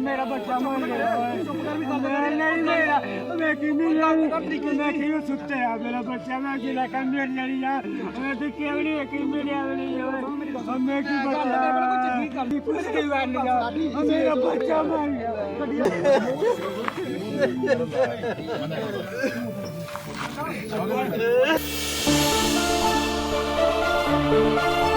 ਮੇਰਾ ਬੱਚਾ ਮਰ ਗਿਆ ਚੁੱਪ ਕਰ ਵੀ ਨਹੀਂ ਨਹੀਂ ਮੇਰਾ ਮੈਂ ਕੀ ਮਿਲਿਆ। ਮੈਂ ਕੀ ਸੁੱਤੇ ਆ ਮੇਰਾ ਬੱਚਾ ਮੈਂ ਕੀ ਲੈ ਕਰ ਮੇਰੇ ਲਈ ਆ? ਮੈਂ ਤੇ ਕਿਹੜੀ ਕੀ ਮਿਲਿਆ ਨਹੀਂ ਓਏ? ਮੈਂ ਕੀ ਬੱਚਾ ਪੁਲਿਸ ਕੀ ਵਾਰ ਨਹੀਂ ਆ ਮੇਰਾ ਬੱਚਾ ਮਰ ਗਿਆ।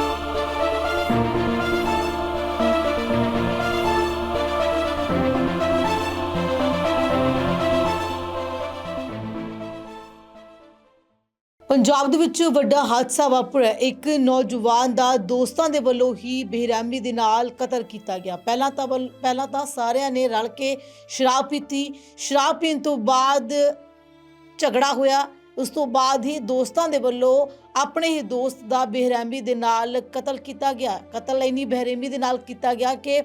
ਪੰਜਾਬ ਦੇ ਵਿੱਚ ਵੱਡਾ ਹਾਦਸਾ ਵਾਪਰਿਆ। ਇੱਕ ਨੌਜਵਾਨ ਦਾ ਦੋਸਤਾਂ ਦੇ ਵੱਲੋਂ ਹੀ ਬੇਰਹਿਮੀ ਦੇ ਨਾਲ ਕਤਲ ਕੀਤਾ ਗਿਆ। ਪਹਿਲਾਂ ਤਾਂ ਵੱਲ- ਪਹਿਲਾਂ ਤਾਂ ਸਾਰਿਆਂ ਨੇ ਰਲ ਕੇ ਸ਼ਰਾਬ ਪੀਤੀ। ਸ਼ਰਾਬ ਪੀਣ ਤੋਂ ਬਾਅਦ ਝਗੜਾ ਹੋਇਆ। ਉਸ ਤੋਂ ਬਾਅਦ ਹੀ ਦੋਸਤਾਂ ਦੇ ਵੱਲੋਂ ਆਪਣੇ ਹੀ ਦੋਸਤ ਦਾ ਬੇਰਹਿਮੀ ਦੇ ਨਾਲ ਕਤਲ ਕੀਤਾ ਗਿਆ। ਕਤਲ ਇੰਨੀ ਬੇਰਹਿਮੀ ਦੇ ਨਾਲ ਕੀਤਾ ਗਿਆ ਕਿ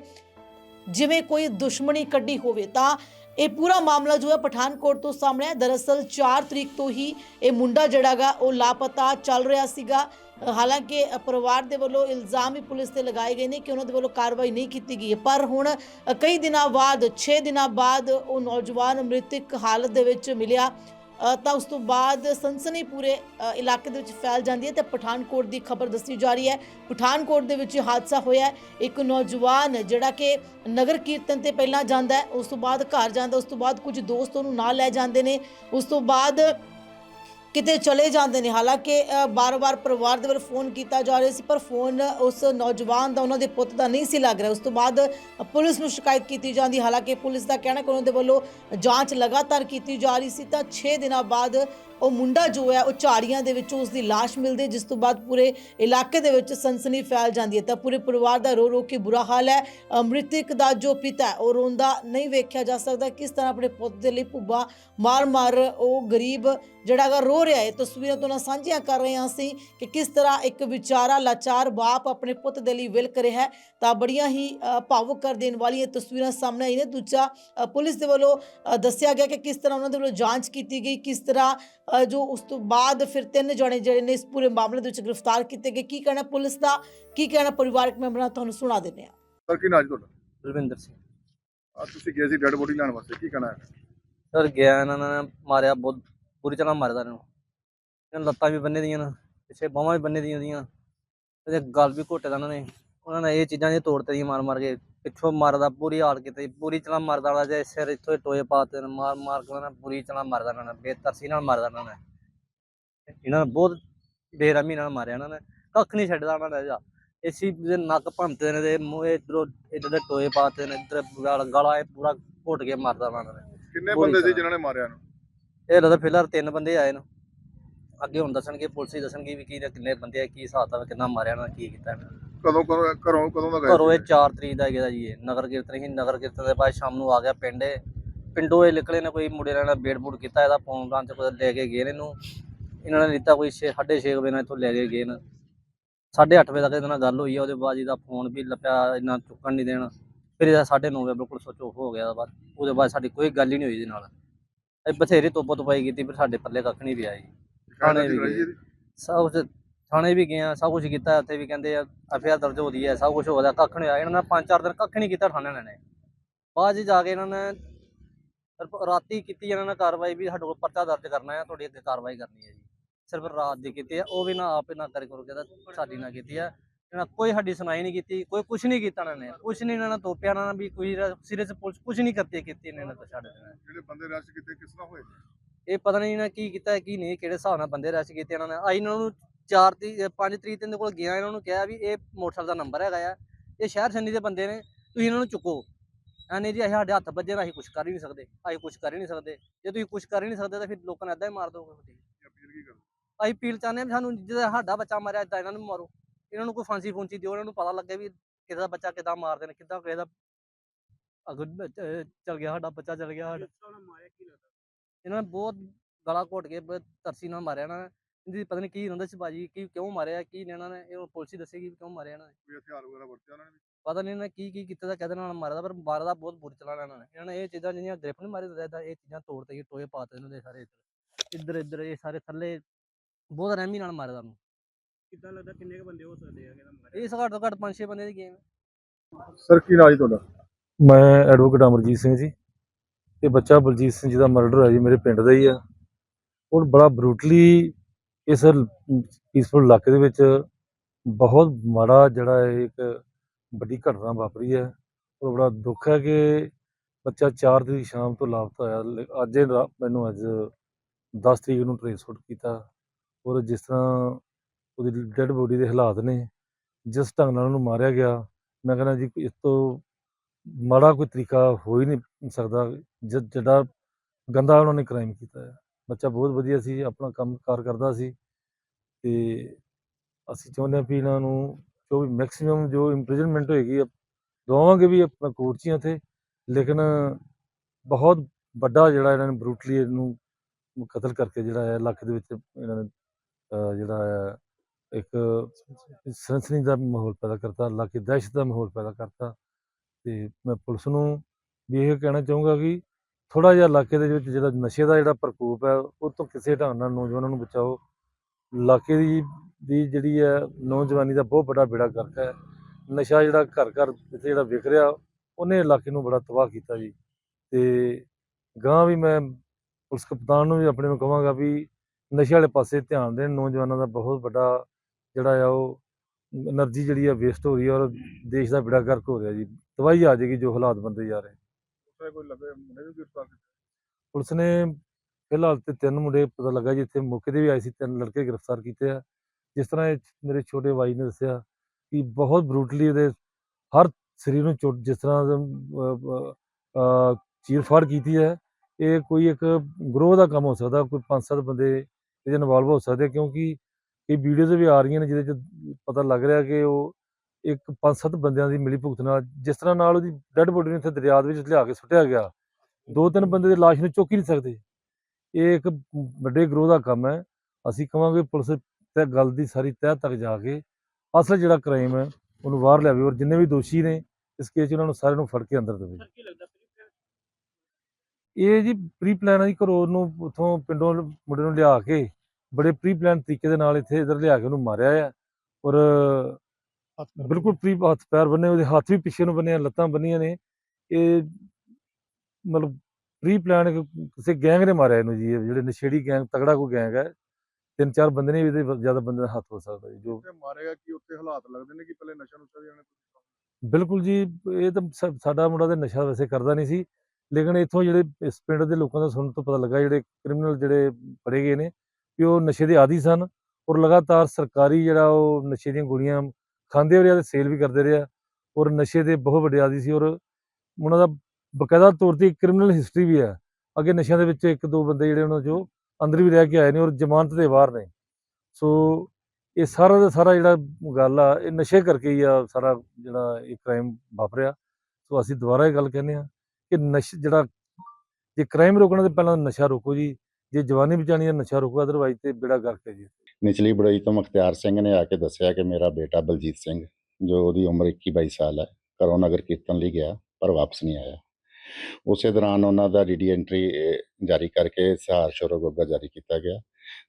ਜਿਵੇਂ ਕੋਈ ਦੁਸ਼ਮਣੀ ਕੱਢੀ ਹੋਵੇ ਤਾਂ ਇਹ ਪੂਰਾ ਮਾਮਲਾ ਜੋ ਹੈ ਪਠਾਨਕੋਟ ਤੋਂ ਸਾਹਮਣੇ ਹੈ ਦਰਅਸਲ 4 ਤਰੀਕ ਤੋਂ ਹੀ ਇਹ ਮੁੰਡਾ ਜਿਹੜਾਗਾ ਉਹ ਲਾਪਤਾ ਚੱਲ ਰਿਹਾ ਸੀਗਾ। ਹਾਲਾਂਕਿ ਪਰਿਵਾਰ ਦੇ ਵੱਲੋਂ ਇਲਜ਼ਾਮ ਵੀ ਪੁਲਿਸ ਤੇ ਲਗਾਏ ਗਏ ਨੇ ਕਿ ਉਹਨਾਂ ਦੇ ਵੱਲੋਂ ਕਾਰਵਾਈ ਨਹੀਂ ਕੀਤੀ ਗਈ ਹੈ। ਪਰ ਹੁਣ ਕਈ ਦਿਨਾਂ ਬਾਅਦ 6 ਦਿਨਾਂ ਬਾਅਦ ਉਹ ਨੌਜਵਾਨ ਮ੍ਰਿਤਕ ਹਾਲਤ ਦੇ ਵਿੱਚ ਮਿਲਿਆ। ਤਾਂ ਉਸ ਤੋਂ ਬਾਅਦ ਸਨਸਨੀ ਪੂਰੇ ਇਲਾਕੇ ਦੇ ਵਿੱਚ ਫੈਲ ਜਾਂਦੀ ਹੈ ਤੇ ਪਠਾਨਕੋਟ ਦੀ ਖਬਰ ਦੱਸੀ ਜਾ ਰਹੀ ਹੈ ਪਠਾਨਕੋਟ ਦੇ ਵਿੱਚ ਹਾਦਸਾ ਹੋਇਆ ਹੈ। ਇੱਕ ਨੌਜਵਾਨ ਜਿਹੜਾ ਕਿ ਨਗਰ ਕੀਰਤਨ ਤੇ ਪਹਿਲਾਂ ਜਾਂਦਾ ਹੈ, ਉਸ ਤੋਂ ਬਾਅਦ ਘਰ ਜਾਂਦਾ, ਉਸ ਤੋਂ ਬਾਅਦ ਕੁਝ ਦੋਸਤ ਉਹਨੂੰ ਨਾਲ ਲੈ ਜਾਂਦੇ ਨੇ ਉਸ ਤੋਂ ਬਾਅਦ ਕਿਤੇ ਚਲੇ ਜਾਂਦੇ ਨੇ। ਹਾਲਾਂਕਿ ਅ, ਬਾਰ-ਬਾਰ ਪਰਿਵਾਰ ਦੇ ਵੱਲ ਫੋਨ ਕੀਤਾ ਜਾ ਰਿਹਾ ਸੀ ਪਰ ਫੋਨ ਉਸ ਨੌਜਵਾਨ ਦਾ ਉਹਨਾਂ ਦੇ ਪੁੱਤ ਦਾ ਨਹੀਂ ਸੀ ਲੱਗ ਰਿਹਾ। ਉਸ ਤੋਂ ਬਾਅਦ ਪੁਲਿਸ ਨੂੰ ਸ਼ਿਕਾਇਤ ਕੀਤੀ ਜਾਂਦੀ। ਹਾਲਾਂਕਿ ਪੁਲਿਸ ਦਾ ਕਹਿਣਾ ਕਿ ਉਹਨਾਂ ਦੇ ਵੱਲੋਂ ਜਾਂਚ ਲਗਾਤਾਰ ਕੀਤੀ ਜਾ ਰਹੀ ਸੀ। ਤਾਂ 6 ਦਿਨਾਂ ਬਾਅਦ ਉਹ ਮੁੰਡਾ ਜੋ ਹੈ ਉਹ ਝਾੜੀਆਂ ਦੇ ਵਿੱਚੋਂ ਉਸ ਦੀ ਲਾਸ਼ ਮਿਲਦੀ ਜਿਸ ਤੋਂ ਬਾਅਦ ਪੂਰੇ ਇਲਾਕੇ ਦੇ ਵਿੱਚ ਸਨਸਨੀ ਫੈਲ ਜਾਂਦੀ ਹੈ। ਤਾਂ ਪੂਰੇ ਪਰਿਵਾਰ ਦਾ ਰੋ ਰੋ ਕੇ ਬੁਰਾ ਹਾਲ ਹੈ। ਮ੍ਰਿਤਕ ਦਾ ਜੋ ਪਿਤਾ ਹੈ ਉਹ ਰੋਂਦਾ ਨਹੀਂ ਵੇਖਿਆ ਜਾ ਸਕਦਾ। ਕਿਸ ਤਰ੍ਹਾਂ ਆਪਣੇ ਪੁੱਤ ਦੇ ਲਈ ਭੁੱਬਾ ਮਾਰ-ਮਾਰ ਉਹ ਗਰੀਬ ਜਿਹੜਾ ਹੈਗਾ ਰੋ ਰਿਹਾ ਹੈ। ਤਸਵੀਰਾਂ ਤੋਂ ਨਾਲ ਸਾਂਝੀਆਂ ਕਰ ਰਹੇ ਹਾਂ ਅਸੀਂ ਕਿ ਕਿਸ ਤਰ੍ਹਾਂ ਇੱਕ ਵਿਚਾਰਾ ਲਾਚਾਰ ਬਾਪ ਆਪਣੇ ਪੁੱਤ ਦੇ ਲਈ ਵਿਲਕ ਰਿਹਾ ਹੈ। ਤਾਂ ਬੜੀਆਂ ਹੀ ਭਾਵੁਕ ਕਰ ਦੇਣ ਵਾਲੀਆਂ ਤਸਵੀਰਾਂ ਸਾਹਮਣੇ ਆਈਆਂ ਨੇ। ਦੂਜਾ ਪੁਲਿਸ ਦੇ ਵੱਲੋਂ ਦੱਸਿਆ ਗਿਆ ਕਿ ਕਿਸ ਤਰ੍ਹਾਂ ਉਹਨਾਂ ਦੇ ਵੱਲੋਂ ਜਾਂਚ ਕੀਤੀ ਗਈ ਕਿਸ ਤਰ੍ਹਾਂ ਜੋ ਉਸ ਤੋਂ ਬਾਅਦ ਫਿਰ ਤਿੰਨ ਜਣੇ ਜਿਹੜੇ ਨੇ ਇਸ ਪੂਰੇ ਮਾਮਲੇ ਦੇ ਵਿੱਚ ਗ੍ਰਿਫਤਾਰ ਕੀਤੇ ਗਏ। ਕੀ ਕਹਿਣਾ ਪੁਲਿਸ ਦਾ? ਕੀ ਕਹਿਣਾ ਪਰਿਵਾਰਕ ਮੈਂਬਰਾਂ ਤੁਹਾਨੂੰ ਸੁਣਾ ਦਿੰਦੇ ਹਾਂ। ਸਰ ਕੀ ਨਾਜ ਤੁਹਾਡਾ? ਰਵਿੰਦਰ ਸਿੰਘ। ਆ ਤੁਸੀਂ ਗਏ ਸੀ ਡੈਡ ਬੋਡੀ ਲੈਣ ਵਾਸਤੇ। ਕੀ ਕਹਿਣਾ ਹੈ? ਸਰ ਗਿਆ ਇਹਨਾਂ ਨੇ ਮਾਰਿਆ ਬਹੁਤ ਪੂਰੀ ਤਰ੍ਹਾਂ ਮਾਰਦਾ ਇਹਨਾਂ ਨੂੰ। ਇਹਨਾਂ ਲੱਤਾਂ ਵੀ ਬੰਨੇ ਦੀਆਂ ਨੇ ਪਿੱਛੇ ਬਾਹਾਂ ਵੀ ਬੰਨੇ ਦੀਆਂ ਦੀਆਂ। ਤੇ ਗਲ ਵੀ ਘੋਟੇ ਦਾ ਉਹਨਾਂ ਨੇ। ਉਹਨਾਂ ਨੇ ਇਹ ਚੀਜ਼ਾਂ ਜੇ ਤੋੜਤੇ ਦੀਆਂ ਮਾਰ ਮਾਰ ਕੇ ਪਿੱਛੋਂ ਮਾਰਦਾ ਪੂਰੀ ਹਾਲ ਕਿਤੇ। ਪੂਰੀ ਤਰ੍ਹਾਂ ਮਾਰਦਾ ਉਹਨਾਂ ਦੇ ਸਿਰ ਇੱਥੋਂ ਟੋਏ ਪਾਤੇ ਨੇ ਮਾਰ ਮਾਰ ਕੇ ਉਹਨਾਂ ਨੇ ਪੂਰੀ ਤਰ੍ਹਾਂ ਮਾਰਦਾ ਇਹਨਾਂ ਨੇ ਬੇਤਰਸੀ ਨਾਲ ਮਾਰਦਾ ਇਹਨਾਂ ਨੇ। ਇਹਨਾਂ ਨੇ ਬਹੁਤ ਬੇਰਹਿਮੀ ਨਾਲ ਮਾਰਿਆ ਇਹਨਾਂ ਨੇ। ਕੱਖ ਨਹੀਂ ਛੱਡਦਾ ਉਹਨਾਂ ਨੇ ਇਹਦਾ। ਏਸੀ ਦੇ ਨੱਕ ਭੰਤੇ ਨੇ ਤੇ ਮੂੰਹ ਇਧਰੋਂ ਇੱਧਰ ਦੇ ਟੋਏ ਪਾਤੇ ਨੇ ਇੱਧਰ ਗਲ- ਗਲਾ ਇਹ ਪੂਰਾ ਘੁੱਟ ਕੇ ਮਾਰਦਾ ਉਹਨਾਂ ਨੇ। ਕਿੰਨੇ ਬੰਦੇ ਸੀ ਚੱਲਾ। ਜਿਨ੍ਹਾਂ ਨੇ ਮਾਰਿਆ ਇਹਨੂੰ? ਇਹ ਲੱਗਦਾ ਫਿਲਹਾਲ ਤਿੰਨ ਬੰਦੇ ਆਏ ਨੇ। ਅੱਗੇ ਹੁਣ ਦੱਸਣਗੇ ਪੁਲਿਸ ਹੀ ਦੱਸਣਗੇ ਵੀ ਕੀ ਕਿੰਨੇ ਬੰਦੇ ਆ ਕੀ ਹਿਸਾਬ ਦਾ ਕਿੰਨਾ ਮਾਰਿਆ ਨਾ ਕੀ ਕੀਤਾ ਇਹਨਾਂ। ਕਦੋਂ ਕਦੋਂ ਘਰੋਂ ਕਦੋਂ ਦਾ ਗਏ ਘਰੋਂ ਇਹ ਸੀ? 4 ਤਰੀਕ ਦਾ ਗਿਆ ਜੀ ਇਹ ਨਗਰ ਕੀਰਤਨ ਹੀ ਨਗਰ ਕੀਰਤਨ ਦੇ ਬਾਅਦ ਸ਼ਾਮ ਨੂੰ ਆ ਗਿਆ ਪਿੰਡ ਇਹ। ਪਿੰਡੋਂ ਇਹ ਨਿਕਲੇ ਨੇ ਕੋਈ ਮੁੰਡੇ ਨਾਲ ਬੇੜ ਬੂੜ ਕੀਤਾ ਇਹਦਾ ਫੋਨ ਲਾਂ ਚ ਕੋਈ ਲੈ ਕੇ ਗਏ ਨੇ ਇਹਨੂੰ ਇਹਨਾਂ ਨੇ ਲਿੱਤਾ ਕੋਈ 6 6:30 ਵਜੇ ਨਾਲ ਇੱਥੋਂ ਲੈ ਕੇ ਗਏ ਨੇ 8:30 ਵਜੇ ਤੱਕ ਇਹਦੇ ਨਾਲ ਗੱਲ ਹੋਈ ਆ ਉਹਦੇ ਬਾਅਦ ਇਹਦਾ ਫੋਨ ਵੀ ਲੱਭਿਆ ਇਹਨਾਂ ਚੁੱਕਣ ਨਹੀਂ ਦੇਣਾ ਫਿਰ ਇਹਦਾ 9:30 ਵਜੇ ਬਿਲਕੁਲ ਸੁੱਚ ਹੋ ਗਿਆ ਬਾਅਦ ਉਹਦੇ ਬਾਅਦ ਸਾਡੀ ਕੋਈ ਗੱਲ ਹੀ ਨਹੀਂ ਹੋਈ ਇਹਦੇ ਨਾਲ ਇਹ ਬਥੇਰੀ ਤੋਪੋ ਤਪਾਈ ਕੀਤੀ ਪਰ ਸਾਡੇ ਪੱਲੇ ਕੱਖ ਨਹੀਂ ਪਿਆ ਜੀ ਥਾਣੇ ਵੀ ਕਰਾਈ ਗਏ। ਇਹਦੀ? ਸਭ ਕੁਛ ਥਾਣੇ ਵੀ ਗਏ ਆ ਸਭ ਕੁਝ ਕੀਤਾ ਉੱਥੇ ਵੀ ਕਹਿੰਦੇ ਆ ਐਫਆਰ ਦਰਜ ਹੋ ਰਹੀ ਹੈ ਸਭ ਕੁਝ ਹੋ ਗਿਆ ਕੱਖ ਨਹੀਂ ਆਇਆ ਇਹਨਾਂ ਨੇ ਪੰਜ ਚਾਰ ਦਿਨ ਕੱਖ ਨਹੀਂ ਕੀਤਾ ਥਾਣੇ ਵਾਲਿਆਂ ਨੇ। ਬਾਅਦ 'ਚ ਜਾ ਕੇ ਇਹਨਾਂ ਨੇ ਸਿਰਫ ਰਾਤੀ ਕੀਤੀ ਇਹਨਾਂ ਨੇ ਕਾਰਵਾਈ ਵੀ ਸਾਡੇ ਕੋਲ ਪਰਚਾ ਦਰਜ ਕਰਨਾ ਹੈ ਤੁਹਾਡੀ ਅੱਗੇ ਕਾਰਵਾਈ ਕਰਨੀ ਹੈ ਜੀ। ਸਿਰਫ ਰਾਤ ਦੀ ਕੀਤੀ ਹੈ ਉਹ ਵੀ ਨਾ ਆਪੇ ਨਾ ਕਰ ਕਰਕੇ ਤਾਂ ਸਾਡੀ ਨਾ ਕੀਤੀ ਹੈ ਇਹਨਾਂ ਕੋਈ ਸਾਡੀ ਸੁਣਾਈ ਨਹੀਂ ਕੀਤੀ ਕੋਈ ਕੁਝ ਨਹੀਂ ਕੀਤਾ ਇਹਨਾਂ ਨੇ ਕੁਝ ਨਹੀਂ ਇਹਨਾਂ ਨੇ ਤੋਪਿਆ ਇਹਨਾਂ ਨੇ ਵੀ ਕੋਈ ਸੀਰੀਅਸ ਪੁਲਿਸ ਕੁਝ ਨਹੀਂ ਕਰਤੀ ਕੀਤੀ ਇਹਨਾਂ ਨੇ ਤਾਂ ਜਿਹੜੇ ਬੰਦੇ ਰਸ਼ ਕੀਤੇ ਕਿਸ ਤਰ੍ਹਾਂ ਹੋਏ? ਇਹ ਪਤਾ ਨਹੀਂ ਇਹਨਾਂ ਕੀ ਕੀਤਾ ਕੀ ਨਹੀਂ ਕਿਹੜੇ ਹਿਸਾਬ ਨਾਲ ਬੰਦੇ ਰੈਸਟ ਕੀਤੇ ਇਹਨਾਂ ਨੇ। ਆਈ ਇਹਨਾਂ ਨੂੰ 4 ਤੀ 5 ਤਰੀਕ ਤੇ ਇਹਦੇ ਕੋਲ ਗਿਆ ਇਹਨਾਂ ਨੂੰ ਕਿਹਾ ਵੀ ਇਹ ਮੋਟਰਸਾਈਕਲ ਦਾ ਨੰਬਰ ਹੈਗਾ ਆ। ਇਹ ਸ਼ਹਿਰ ਸੰਨੀ ਦੇ ਬੰਦੇ ਨੇ ਤੁਸੀਂ ਇਹਨਾਂ ਨੂੰ ਚੁੱਕੋ। ਐਨੇ ਜੀ ਅਸੀਂ ਸਾਡੇ ਹੱਥ ਵੱਜੇ ਅਸੀਂ ਕੁਝ ਕਰ ਹੀ ਨਹੀਂ ਸਕਦੇ। ਅਸੀਂ ਕੁਝ ਕਰ ਹੀ ਨਹੀਂ ਸਕਦੇ। ਜੇ ਤੁਸੀਂ ਕੁਝ ਕਰ ਹੀ ਨਹੀਂ ਸਕਦੇ ਤਾਂ ਫਿਰ ਲੋਕਾਂ ਨੇ ਏਦਾਂ ਹੀ ਮਾਰ ਦੋਗੇ ਅਸੀਂ ਅਪੀਲ ਚਾਹੁੰਦੇ ਹਾਂ ਵੀ ਸਾਨੂੰ ਜਿਹਦਾ ਸਾਡਾ ਬੱਚਾ ਮਰਿਆ ਏਦਾਂ ਇਹਨਾਂ ਨੂੰ ਮਾਰੋ। ਇਹਨਾਂ ਨੂੰ ਕੋਈ ਫਾਂਸੀ ਫੂੰਸੀ ਦਿਓ ਇਹਨਾਂ ਨੂੰ ਪਤਾ ਲੱਗੇ ਵੀ ਕਿਸੇ ਦਾ ਬੱਚਾ ਕਿੱਦਾਂ ਮਾਰਦੇ ਨੇ ਕਿੱਦਾਂ ਕਿਸੇ ਦਾ ਅਗਰ ਚਲ ਗਿਆ ਸਾਡਾ ਬੱਚਾ ਚਲ ਗਿਆ ਸਾਡਾ। ਇਹਨਾਂ ਨੇ ਬਹੁਤ ਗਲਾ ਘੋਟ ਕੇ ਬ- ਤਰਸੀ ਨਾਲ ਮਾਰਿਆ ਇਹਨਾਂ ਨੇ। ਇਹਦੀ ਪਤਾ ਨਹੀਂ ਕੀ ਹੁੰਦਾ ਸੀ ਬਾਜੀ ਕੀ ਕਿਉਂ ਮਾਰਿਆ ਕੀ ਇਹਨਾਂ ਨੇ? ਇਹ ਪੁਲਿਸ ਹੀ ਦੱਸੇਗੀ ਵੀ ਕਿਉਂ ਮਾਰਿਆ ਇਹਨਾਂ ਨੇ। ਕੋਈ ਹਥਿਆਰ ਵਗੈਰਾ ਵਰਤਿਆ ਉਹਨਾਂ ਨੇ ਵੀ? ਪਤਾ ਨਹੀਂ ਇਹਨਾਂ ਨੇ ਕੀ ਕੀ ਕੀਤਾ ਤਾਂ ਕਹਦੇ ਨਾਲ ਮਾਰਦਾ ਪਰ ਮਾਰਦਾ ਬਹੁਤ ਬੁਰੀ ਚਲਾਣਾ ਇਹਨਾਂ ਨੇ। ਇਹਨਾਂ ਨੇ ਇਹ ਚੀਜ਼ਾਂ ਜਿਹੜੀਆਂ ਗ੍ਰਿਪ ਨਹੀਂ ਮਾਰੇ ਤਾਂ ਇਹ ਚੀਜ਼ਾਂ ਤੋੜ ਤੇ ਟੋਏ ਪਾਤੇ ਇਹਨਾਂ ਦੇ ਸਾਰੇ ਇੱਧਰ। ਇੱਧਰ ਇੱਧਰ ਇਹ ਸਾਰੇ ਥੱਲੇ ਬਹੁਤ ਰਹਿਮੀ ਨਾਲ ਮਾਰਦਾ ਨੂੰ ਕਿੱਦਾਂ ਲੱਗਦਾ ਕਿੰਨੇ ਕੁ ਬੰਦੇ ਹੋ ਸਕਦੇ ਆ ਕਿਹਦਾ ਇਹ ਘੱਟ ਤੋਂ ਘੱਟ 5-6 ਬੰਦੇ ਦੀ ਗੇਮ ਸਰ ਕੀ ਨਾਮ ਜੀ ਤੁਹਾਡਾ? ਮੈਂ ਐਡਵੋਕੇਟ ਅਮਰਜੀਤ ਸਿੰਘ ਜੀ। ਇਹ ਬੱਚਾ ਬਲਜੀਤ ਸਿੰਘ ਜੀ ਦਾ ਮਰਡਰ ਹੋਇਆ ਜੀ, ਮੇਰੇ ਪਿੰਡ ਦਾ ਹੀ ਆ। ਔਰ ਬੜਾ ਬਰੂਟਲੀ ਇਸ ਪੀਸਫੁਲ ਇਲਾਕੇ ਦੇ ਵਿੱਚ ਬਹੁਤ ਮਾੜਾ ਜਿਹੜਾ ਹੈ ਇੱਕ ਵੱਡੀ ਘਟਨਾ ਵਾਪਰੀ ਹੈ। ਔਰ ਬੜਾ ਦੁੱਖ ਹੈ ਕਿ ਬੱਚਾ 4 ਤਰੀਕ ਸ਼ਾਮ ਤੋਂ ਲਾਪਤਾ ਹੋਇਆ। ਲੇ- ਅੱਜ ਇਹ ਮੈਨੂੰ ਅੱਜ 10 ਤਰੀਕ ਨੂੰ ਟ੍ਰੇਸ ਆਊਟ ਕੀਤਾ। ਔਰ ਜਿਸ ਤਰ੍ਹਾਂ ਉਹਦੀ ਡੈੱਡ ਬੋਡੀ ਦੇ ਹਾਲਾਤ ਨੇ, ਜਿਸ ਢੰਗ ਨਾਲ ਉਹਨੂੰ ਮਾਰਿਆ ਗਿਆ, ਮੈਂ ਕਹਿੰਦਾ ਜੀ ਇਸ ਤੋਂ ਮਾੜਾ ਕੋਈ ਤਰੀਕਾ ਹੋ ਹੀ ਨਹੀਂ ਸਕਦਾ। ਜਿਹੜਾ ਗੰਦਾ ਉਹਨਾਂ ਨੇ ਕ੍ਰਾਈਮ ਕੀਤਾ ਹੈ। ਬੱਚਾ ਬਹੁਤ ਵਧੀਆ ਸੀ ਆਪਣਾ ਕੰਮ ਕਾਰ ਕਰਦਾ ਸੀ ਤੇ ਅਸੀਂ ਚਾਹੁੰਦੇ ਹਾਂ ਵੀ ਇਹਨਾਂ ਨੂੰ ਜੋ ਵੀ ਮੈਕਸਿਮਮ ਜੋ ਇੰਪ੍ਰਿਜ਼ਨਮੈਂਟ ਹੋਏਗੀ ਦਵਾਵਾਂਗੇ ਵੀ ਆਪਣਾ ਹੀ ਉੱਥੇ। ਲੇਕਿਨ ਬਹੁਤ ਵੱਡਾ ਜਿਹੜਾ ਇਹਨਾਂ ਨੇ ਬਰੂਟਲੀ ਇਹਨੂੰ ਕਤਲ ਕਰਕੇ ਜਿਹੜਾ ਹੈ ਇਲਾਕੇ ਦੇ ਵਿੱਚ ਇਹਨਾਂ ਨੇ ਜਿਹੜਾ ਹੈ ਇੱਕ ਸਨਸਨੀ ਦਾ ਮਾਹੌਲ ਪੈਦਾ ਕਰਤਾ ਇਲਾਕੇ ਦਹਿਸ਼ਤ ਦਾ ਮਾਹੌਲ ਪੈਦਾ ਕਰਤਾ। ਤੇ ਮੈਂ ਪੁਲਿਸ ਨੂੰ ਵੀ ਇਹ ਕਹਿਣਾ ਚਾਹੂੰਗਾ ਕਿ ਥੋੜਾ ਜਿਹਾ ਇਲਾਕੇ ਦੇ ਵਿੱਚ ਜਿਹੜਾ ਨਸ਼ੇ ਦਾ ਜਿਹੜਾ ਪ੍ਰਕੋਪ ਹੈ, ਉਹ ਤੋਂ ਕਿਸੇ ਢੰਗ ਨਾਲ ਨੌਜਵਾਨਾਂ ਨੂੰ ਬਚਾਓ। ਇਲਾਕੇ ਦੀ ਦੀ ਜਿਹੜੀ ਹੈ, ਨੌਜਵਾਨੀ ਦਾ ਬਹੁਤ ਵੱਡਾ ਬੇੜਾ ਗਰਕ ਹੈ। ਨਸ਼ਾ ਜਿਹੜਾ ਘਰ ਘਰ ਇੱਥੇ ਜਿਹੜਾ ਵਿਕ ਰਿਹਾ, ਉਹਨੇ ਇਲਾਕੇ ਨੂੰ ਬੜਾ ਤਬਾਹ ਕੀਤਾ ਜੀ। ਤੇ ਗਾਂ ਵੀ ਮੈਂ ਪੁਲਿਸ ਕਪਤਾਨ ਨੂੰ ਵੀ ਆਪਣੇ ਨੂੰ ਕਹਾਂਗਾ ਵੀ ਨਸ਼ੇ ਵਾਲੇ ਪਾਸੇ ਧਿਆਨ ਦੇਣ। ਨੌਜਵਾਨਾਂ ਦਾ ਬਹੁਤ ਵੱਡਾ ਜਿਹੜਾ ਆ, ਉਹ એનર્ਜੀ ਜਿਹੜੀ ਆ ਵੇਸਟ ਹੋ ਰਹੀ ਹੈ ਔਰ ਦੇਸ਼ ਦਾ ਬੇੜਾ ਗਰਕ ਹੋ ਰਿਹਾ ਜੀ। ਤਬਾਹੀ ਆ ਜਾਏਗੀ ਜੋ ਹਾਲਾਤ ਬੰਦੇ ਜਾ ਰਹੇ ਉੱਥੇ ਕੋਈ ਲੱਗੇ ਮੁੰਡੇ ਵੀ ਗ੍ਰਿਫਤਾਰ ਕੀਤੇ? ਪੁਲਿਸ ਨੇ ਫਿਲਹਾਲ ਤੇ ਤਿੰਨ ਮੁੰਡੇ ਪਤਾ ਲੱਗਾ ਜੀ ਇੱਥੇ ਮੌਕੇ ਤੇ ਵੀ ਆਏ ਸੀ ਤਿੰਨ ਲੜਕੇ ਗ੍ਰਿਫਤਾਰ ਕੀਤੇ ਆ। ਜਿਸ ਤਰ੍ਹਾਂ ਇਹ ਮੇਰੇ ਛੋਟੇ ਭਾਈ ਨੇ ਦੱਸਿਆ ਕਿ ਬਹੁਤ ਬਰੂਟਲੀ ਉਹਦੇ ਹਰ ਸਰੀਰ ਨੂੰ ਚੋਟ ਜਿਸ ਤਰ੍ਹਾਂ ਚੀਰਫਾੜ ਕੀਤੀ ਹੈ। ਇਹ ਕੋਈ ਇੱਕ ਗਰੋਹ ਦਾ ਕੰਮ ਹੋ ਸਕਦਾ ਕੋਈ ਪੰਜ ਸੱਤ ਬੰਦੇ ਇਹਦੇ ਇਨਵੋਲਵ ਹੋ ਸਕਦੇ ਕਿਉਂਕਿ ਇਹ ਵੀਡੀਓਜ਼ ਵੀ ਆ ਰਹੀਆਂ ਨੇ ਜਿਹਦੇ ਚ ਪਤਾ ਲੱਗ ਰਿਹਾ ਕਿ ਉਹ ਇੱਕ ਪੰਜ ਸੱਤ ਬੰਦਿਆਂ ਦੀ ਮਿਲੀ ਭੁਗਤ ਨਾਲ ਜਿਸ ਤਰ੍ਹਾਂ ਨਾਲ ਉਹਦੀ ਡੈੱਡ ਬੋਡੀ ਨੂੰ ਇੱਥੇ ਦਰਿਆ ਦੇ ਵਿੱਚ ਲਿਆ ਕੇ ਸੁੱਟਿਆ ਗਿਆ ਦੋ ਤਿੰਨ ਬੰਦੇ ਦੀ ਲਾਸ਼ ਨੂੰ ਚੁੱਕ ਹੀ ਨਹੀਂ ਸਕਦੇ। ਇਹ ਇੱਕ ਵੱਡੇ ਗਰੋਹ ਦਾ ਕੰਮ ਹੈ। ਅਸੀਂ ਕਹਾਂਗੇ ਪੁਲਿਸ ਤੇ ਗੱਲ ਦੀ ਸਾਰੀ ਤਹਿ ਤੱਕ ਜਾ ਕੇ ਅਸਲ ਜਿਹੜਾ ਕ੍ਰਾਈਮ ਹੈ ਉਹਨੂੰ ਬਾਹਰ ਲਿਆਵੇ ਔਰ ਜਿੰਨੇ ਵੀ ਦੋਸ਼ੀ ਨੇ ਇਸ ਕੇਸ 'ਚ ਉਹਨਾਂ ਨੂੰ ਸਾਰਿਆਂ ਨੂੰ ਫੜ ਕੇ ਅੰਦਰ ਦੇਵੇ। ਇਹ ਜੀ ਪ੍ਰੀ ਪਲਾਨ ਜੀ ਘਰੋਂ ਨੂੰ ਉਥੋਂ ਪਿੰਡੋਂ ਮੁੰਡੇ ਨੂੰ ਲਿਆ ਕੇ ਬੜੇ ਪ੍ਰੀ ਪਲਾਨ ਤਰੀਕੇ ਦੇ ਨਾਲ ਇੱਥੇ ਇਧਰ ਲਿਆ ਕੇ ਉਹਨੂੰ ਮਾਰਿਆ ਆ ਔਰ ਬਿਲਕੁਲ ਪ੍ਰੀ ਹੱਥ ਪੈਰ ਬੰਨੇ ਉਹਦੇ ਹੱਥ ਵੀ ਪਿੱਛੇ ਨੂੰ ਬੰਨੇ ਲੱਤਾਂ ਬੰਨੀਆਂ ਨੇ। ਇਹ ਮਤਲਬ ਪ੍ਰੀ ਪਲਾਨ ਕਿਸੇ ਗੈਂਗ ਨੇ ਮਾਰਿਆ ਇਹਨੂੰ ਜੀ ਜਿਹੜੇ ਨਸ਼ੇੜੀ ਗੈਂਗ ਤਗੜਾ ਕੋਈ ਗੈਂਗ ਹੈ ਤਿੰਨ ਚਾਰ ਬੰਦੇ ਨੇ ਇਹਦੇ ਜ਼ਿਆਦਾ ਬੰਦੇ ਦਾ ਹੱਥ ਹੋ ਸਕਦਾ ਜੀ ਜੋ ਮਾਰੇਗਾ ਕਿ ਉੱਥੇ ਹਾਲਾਤ ਲੱਗਦੇ ਨੇ ਕਿ ਪਹਿਲੇ ਨਸ਼ਾ ਨੁਸ਼ਾ ਵੀ ਇਹਨੇ ਬਿਲਕੁਲ ਜੀ ਇਹ ਤਾਂ ਸਾਡਾ ਮੁੰਡਾ ਤੇ ਨਸ਼ਾ ਵੈਸੇ ਕਰਦਾ ਨਹੀਂ ਸੀ ਲੇਕਿਨ ਇੱਥੋਂ ਜਿਹੜੇ ਇਸ ਪਿੰਡ ਦੇ ਲੋਕਾਂ ਦਾ ਸੁਣਨ ਤੋਂ ਪਤਾ ਲੱਗਾ ਜਿਹੜੇ ਕ੍ਰਿਮੀਨਲ ਜਿਹੜੇ ਫੜੇ ਗਏ ਨੇ ਕਿ ਉਹ ਨਸ਼ੇ ਦੇ ਆਦੀ ਸਨ ਔਰ ਲਗਾਤਾਰ ਸਰਕਾਰੀ ਜਿਹੜਾ ਉਹ ਨਸ਼ੇ ਦੀਆਂ ਗੋਲੀਆਂ ਖਾਂਦੇ ਹੋ ਰਿਹਾ ਤੇ ਸੇਲ ਵੀ ਕਰਦੇ ਰਿਹਾ ਔਰ ਨਸ਼ੇ ਦੇ ਬਹੁਤ ਵੱਡੇ ਆਦੀ ਸੀ ਔਰ ਉਹਨਾਂ ਦਾ ਬਕਾਇਦਾ ਤੌਰ ਤੇ ਕ੍ਰਿਮੀਨਲ ਹਿਸਟਰੀ ਵੀ ਹੈ ਅੱਗੇ ਨਸ਼ਿਆਂ ਦੇ ਵਿੱਚ ਇੱਕ ਦੋ ਬੰਦੇ ਜਿਹੜੇ ਉਹਨਾਂ ਚੋਂ ਅੰਦਰ ਵੀ ਰਹਿ ਕੇ ਆਏ ਨੇ ਔਰ ਜ਼ਮਾਨਤ ਦੇ ਬਾਹਰ ਨੇ। ਸੋ ਇਹ ਸਾਰਾ ਦਾ ਸਾਰਾ ਜਿਹੜਾ ਗੱਲ ਆ, ਇਹ ਨਸ਼ੇ ਕਰਕੇ ਹੀ ਆ ਸਾਰਾ ਜਿਹੜਾ ਇਹ ਕ੍ਰਾਈਮ ਵਾਪਰਿਆ। ਸੋ ਅਸੀਂ ਦੁਬਾਰਾ ਇਹ ਗੱਲ ਕਹਿੰਦੇ ਆ ਕਿ ਨਸ਼ ਜਿਹੜਾ ਜੇ ਕ੍ਰਾਈਮ ਰੋਕਣਾ ਤੇ ਪਹਿਲਾਂ ਨਸ਼ਾ ਰੋਕੋ ਜੀ, ਜੇ ਜਵਾਨੀ ਬਚਾਣੀ ਹੈ ਨਸ਼ਾ ਰੋਕੋ ਅਦਰਵਾਈਜ਼ ਤੇ ਬੇੜਾ ਗਰਕ ਹੈ ਜੀ। ਨਿਚਲੀ ਬੜੋਈ ਤੋਂ ਮੁਖਤਿਆਰ ਸਿੰਘ ਨੇ ਆ ਕੇ ਦੱਸਿਆ ਕਿ ਮੇਰਾ ਬੇਟਾ ਬਲਜੀਤ ਸਿੰਘ, ਜੋ ਉਹਦੀ ਉਮਰ 21 22 ਸਾਲ ਹੈ, ਘਰੋਂ ਨਗਰ ਕੀਰਤਨ ਲਈ ਗਿਆ, ਪਰ ਵਾਪਸ ਨਹੀਂ ਆਇਆ। ਉਸੇ ਦੌਰਾਨ ਉਹਨਾਂ ਦਾ ਡੀਡੀ ਐਂਟਰੀ ਜਾਰੀ ਕਰਕੇ ਸਹਾਰ ਸ਼ੋਰ ਗੋਗਾ ਜਾਰੀ ਕੀਤਾ ਗਿਆ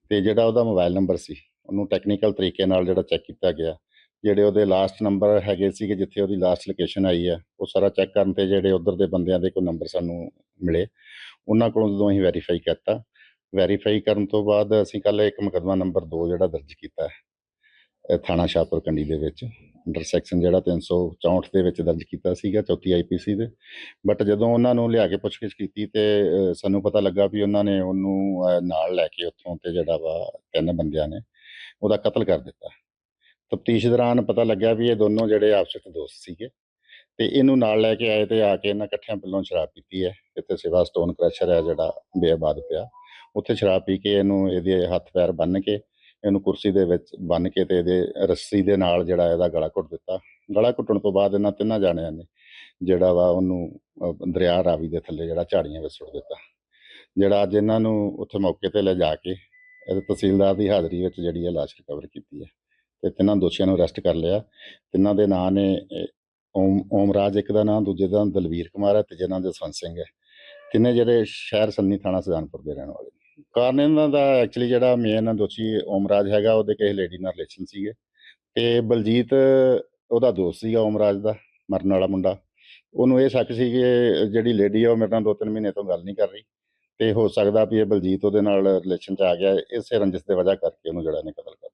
ਤੇ ਜਿਹੜਾ ਉਹਦਾ ਮੋਬਾਈਲ ਨੰਬਰ ਸੀ, ਉਹਨੂੰ ਟੈਕਨੀਕਲ ਤਰੀਕੇ ਨਾਲ ਜਿਹੜਾ ਚੈੱਕ ਕੀਤਾ ਗਿਆ, ਜਿਹੜੇ ਉਹਦੇ ਲਾਸਟ ਨੰਬਰ ਹੈਗੇ ਸੀ ਕਿ ਜਿੱਥੇ ਉਹਦੀ ਲਾਸਟ ਲੋਕੇਸ਼ਨ ਆਈ ਹੈ, ਉਹ ਸਾਰਾ ਚੈੱਕ ਕਰਨ ਤੇ ਜਿਹੜੇ ਉਧਰ ਦੇ ਬੰਦਿਆਂ ਦੇ ਕੋਈ ਨੰਬਰ ਸਾਨੂੰ ਮਿਲੇ, ਉਹਨਾਂ ਕੋਲੋਂ ਜਦੋਂ ਅਸੀਂ ਵੈਰੀਫਾਈ ਕੀਤਾ ਵੈਰੀਫਾਈ ਕਰਨ ਤੋਂ ਬਾਅਦ ਅਸੀਂ ਕੱਲ ਇੱਕ ਮੁਕੱਦਮਾ ਨੰਬਰ 2 ਜਿਹੜਾ ਦਰਜ ਕੀਤਾ ਹੈ ਥਾਣਾ ਸ਼ਾਹਪੁਰ ਕੰਡੀ ਦੇ ਵਿੱਚ, ਅੰਡਰ ਸੈਕਸ਼ਨ ਜਿਹੜਾ 364 ਦੇ ਵਿੱਚ ਦਰਜ ਕੀਤਾ ਸੀਗਾ, ਚੌਥੀ ਆਈਪੀਸੀ ਦੇ। ਬਟ ਜਦੋਂ ਉਹਨਾਂ ਨੂੰ ਲਿਆ ਕੇ ਪੁੱਛਗਿੱਛ ਕੀਤੀ ਤੇ ਸਾਨੂੰ ਪਤਾ ਲੱਗਾ ਵੀ ਉਹਨਾਂ ਨੇ ਉਹਨੂੰ ਨਾਲ ਲੈ ਕੇ ਉੱਥੋਂ ਤੇ ਜਿਹੜਾ ਵਾ ਤਿੰਨ ਬੰਦਿਆਂ ਨੇ ਉਹਦਾ ਕਤਲ ਕਰ ਦਿੱਤਾ। ਤਫਤੀਸ਼ ਦੌਰਾਨ ਪਤਾ ਲੱਗਿਆ ਵੀ ਇਹ ਦੋਨੋਂ ਜਿਹੜੇ ਆਪਸ ਵਿੱਚ ਦੋਸਤ ਸੀਗੇ ਤੇ ਇਹਨੂੰ ਨਾਲ ਲੈ ਕੇ ਆਏ ਤੇ ਆ ਕੇ ਇਹਨਾਂ ਇਕੱਠਿਆਂ ਪਹਿਲਾਂ ਸ਼ਰਾਬ ਪੀਤੀ ਹੈ। ਇੱਥੇ ਸਿਵਾ ਸਟੋਨ ਕ੍ਰੈਸ਼ਰ ਹੈ ਜਿਹੜਾ, ਬੇਆਬਾਦ ਪਿਆ। ਉੱਥੇ ਸ਼ਰਾਬ ਪੀ ਕੇ ਇਹਨੂੰ ਇਹਦੇ ਹੱਥ ਪੈਰ ਬੰਨ੍ਹ ਕੇ ਇਹਨੂੰ ਕੁਰਸੀ ਦੇ ਵਿੱਚ ਬੰਨ੍ਹ ਕੇ ਤੇ ਇਹਦੇ ਰੱਸੀ ਦੇ ਨਾਲ ਜਿਹੜਾ ਇਹਦਾ ਗਲਾ ਘੁੱਟ ਦਿੱਤਾ। ਗਲਾ ਘੁੱਟਣ ਤੋਂ ਬਾਅਦ ਇਹਨਾਂ ਤਿੰਨਾਂ ਜਾਣਿਆਂ ਨੇ ਜਿਹੜਾ ਵਾ ਉਹਨੂੰ ਦਰਿਆ ਰਾਵੀ ਦੇ ਥੱਲੇ ਜਿਹੜਾ ਝਾੜੀਆਂ ਵਿੱਚ ਸੁੱਟ ਦਿੱਤਾ। ਜਿਹੜਾ ਅੱਜ ਇਹਨਾਂ ਨੂੰ ਉੱਥੇ ਮੌਕੇ ਤੇ ਲੈ ਜਾ ਕੇ ਇਹਦੇ ਤਹਿਸੀਲਦਾਰ ਦੀ ਹਾਜ਼ਰੀ ਵਿੱਚ ਜਿਹੜੀ ਹੈ ਲਾਸ਼ ਰਿਕਵਰ ਕੀਤੀ ਹੈ। ਤੇ ਤਿੰਨਾਂ ਦੋਸ਼ੀਆਂ ਨੂੰ ਅਰੈਸਟ ਕਰ ਲਿਆ। ਤਿੰਨਾਂ ਦੇ ਨਾਂ ਨੇ ਅਹ, ਓਮ ਓਮਰਾਜ ਇੱਕ ਦਾ ਨਾਂ ਦੂਜੇ ਦਾ ਨਾਂ ਦਲਵੀਰ ਕੁਮਾਰ ਹੈ ਤੀਜੇ ਨਾਂ ਜਸਵੰਤ ਸਿੰਘ ਹੈ। ਤਿੰਨੇ ਜਿਹੜੇ ਸ਼ਹਿਰ ਸੰਨੀ ਥਾਣਾ ਸੁਜਾਨਪੁਰ ਦੇ ਰਹਿਣ ਵਾਲੇ। ਕਾਰਨ ਇਹਨਾਂ ਦਾ ਐਕਚੁਅਲੀ ਜਿਹੜਾ ਮੇਨ ਦੋਸ਼ੀ ਓਮਰਾਜ ਹੈਗਾ, ਉਹਦੇ ਕਿਸੇ ਲੇਡੀ ਨਾਲ ਰਿਲੇਸ਼ਨ ਸੀਗੇ ਤੇ ਬਲਜੀਤ, ਉਹਦਾ ਦੋਸਤ ਸੀਗਾ ਓਮਰਾਜ ਦਾ, ਮਰਨ ਵਾਲਾ ਮੁੰਡਾ। ਉਹਨੂੰ ਇਹ ਸ਼ੱਕ ਸੀ ਕਿ ਜਿਹੜੀ ਲੇਡੀ ਆ, ਉਹ ਮੇਰੇ ਨਾਲ ਦੋ ਤਿੰਨ ਮਹੀਨੇ ਤੋਂ ਗੱਲ ਨਹੀਂ ਕਰ ਰਹੀ ਤੇ ਹੋ ਸਕਦਾ ਵੀ ਇਹ ਬਲਜੀਤ ਉਹਦੇ ਨਾਲ ਰਿਲੇਸ਼ਨ 'ਚ ਆ ਗਿਆ, ਇਸੇ ਰੰਜਿਸ਼ ਦੇ ਵਜ੍ਹਾ ਕਰਕੇ ਉਹਨੂੰ ਜਿਹੜਾ ਨੇ ਕਤਲ ਕਰ